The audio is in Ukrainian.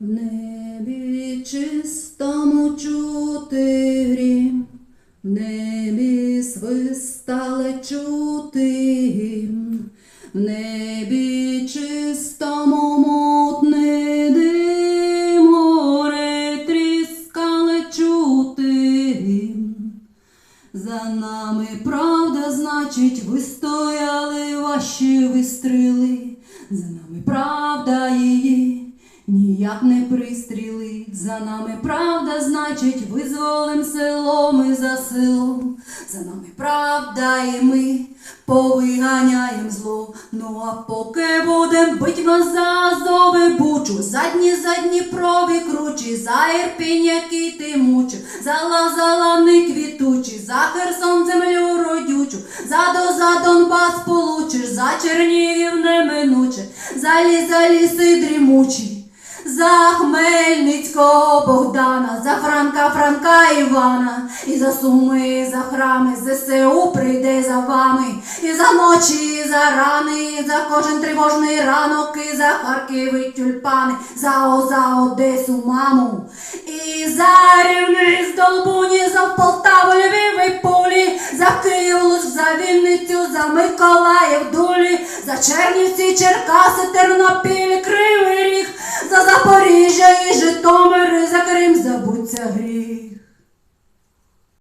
В небі чистому чути грім, в небі свистале чути гімн, в небі чистому мутне дим, горе тріскале чути гімн. За нами правда, значить, ви стояли ваші вистріли, за нами правда її ніяк не пристрілить. За нами правда, значить, визволим село ми за селом. За нами правда і ми повиганяєм зло. Ну а поки будем бить вас за азови бучу, задні задні прові кручі, за Ірпінь, який ти мучив, за лазалани квітучі, за Херсон землю родючу, за до за Донбас получиш, за Чернігів неминуче, за за ліси дрімучі. За Хмельницького Богдана, за Франка Франка Івана, і за суми, і за храми, ЗСУ прийде за вами, і за ночі, і за рани, і за кожен тривожний ранок, і за Харків і тюльпани, за О, за Одесу, маму, і за Рівний Здолбуні, за Полтаву, Львів і Пулі, за Київ, за Вінницю, за Миколаїв, Дулі, за Чернівці, Черкаси, Тернопіль, Кривий за Запоріжжя і Житомир, за Крим забудься гріх.